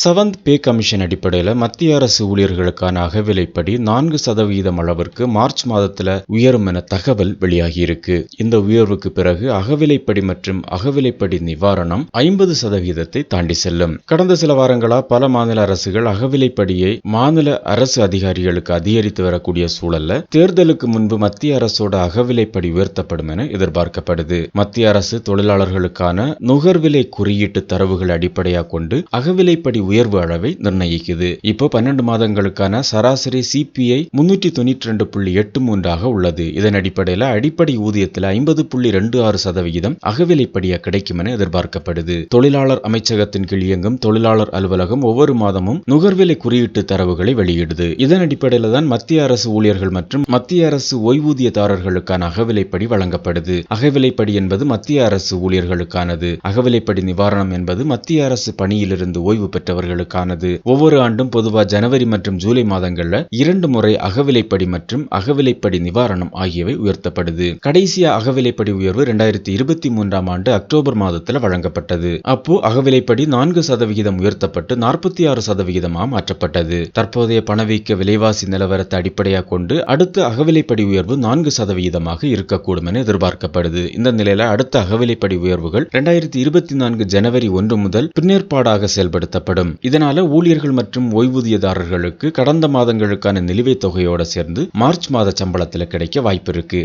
Seventh pay commission அடிப்படையில் மத்திய அரசு ஊழியர்களுக்கான அகவிலைப்படி நான்கு சதவீதம் அளவிற்கு மார்ச் மாதத்தில் உயரும் என தகவல் வெளியாகியிருக்கு. இந்த உயர்வுக்கு பிறகு அகவிலைப்படி மற்றும் அகவிலைப்படி நிவாரணம் ஐம்பது சதவீதத்தை தாண்டி செல்லும். கடந்த சில வாரங்களா பல மாநில அரசுகள் அகவிலைப்படியை மாநில அரசு அதிகாரிகளுக்கு அதிகரித்து வரக்கூடிய சூழல்ல தேர்தலுக்கு முன்பு மத்திய அரசோட அகவிலைப்படி உயர்த்தப்படும் என எதிர்பார்க்கப்படுது. மத்திய அரசு தொழிலாளர்களுக்கான நுகர்விலை குறியீட்டு தரவுகள் அடிப்படையாக கொண்டு அகவிலைப்படி உயர்வு அளவை நிர்ணயிக்குது. இப்போ பன்னெண்டு மாதங்களுக்கான சராசரி சிபிஐ முன்னூற்றி தொண்ணூற்றி ரெண்டு புள்ளி எட்டு மூன்றாக உள்ளது. இதன் அடிப்படையில் அடிப்படை ஊதியத்தில் ஐம்பது புள்ளி ரெண்டு ஆறு சதவிகிதம் அகவிலைப்படியாக கிடைக்கும் என எதிர்பார்க்கப்படுது. தொழிலாளர் அமைச்சகத்தின் கீழ் இயங்கும் தொழிலாளர் அலுவலகம் ஒவ்வொரு மாதமும் நுகர்விலை குறியீட்டு தரவுகளை வெளியிடுது. இதன் அடிப்படையில் தான் மத்திய அரசு ஊழியர்கள் மற்றும் மத்திய அரசு ஓய்வூதியதாரர்களுக்கான அகவிலைப்படி வழங்கப்படுது. அகவிலைப்படி என்பது மத்திய அரசு ஊழியர்களுக்கானது. அகவிலைப்படி நிவாரணம் என்பது மத்திய அரசு பணியிலிருந்து ஓய்வு பெற்றவர்களுக்கானது ஒவ்வொரு ஆண்டும் பொதுவா ஜனவரி மற்றும் ஜூலை மாதங்கள்ல இரண்டு முறை அகவிலைப்படி மற்றும் அகவிலைப்படி நிவாரணம் ஆகியவை உயர்த்தப்படுது. கடைசியா அகவிலைப்படி உயர்வு இரண்டாயிரத்தி இருபத்தி மூன்றாம் ஆண்டு அக்டோபர் மாதத்துல வழங்கப்பட்டது. அப்போ அகவிலைப்படி நான்கு சதவிகிதம் உயர்த்தப்பட்டு நாற்பத்தி ஆறு சதவிகிதமா மாற்றப்பட்டது. தற்போதைய பணவீக்க விலைவாசி நிலவரத்தை அடிப்படையாக கொண்டு அடுத்த அகவிலைப்படி உயர்வு நான்கு சதவிகிதமாக இருக்கக்கூடும் என எதிர்பார்க்கப்படுது. இந்த நிலையில அடுத்த அகவிலைப்படி உயர்வுகள் இரண்டாயிரத்தி இருபத்தி நான்கு ஜனவரி ஒன்று முதல் பின்னேற்பாடாக செயல்படுத்தப்படும். இதனால ஊழியர்கள் மற்றும் ஓய்வூதியதாரர்களுக்கு கடந்த மாதங்களுக்கான நிலுவைத் தொகையோட சேர்ந்து மார்ச் மாத சம்பளத்துல கிடைக்க வாய்ப்பு இருக்கு.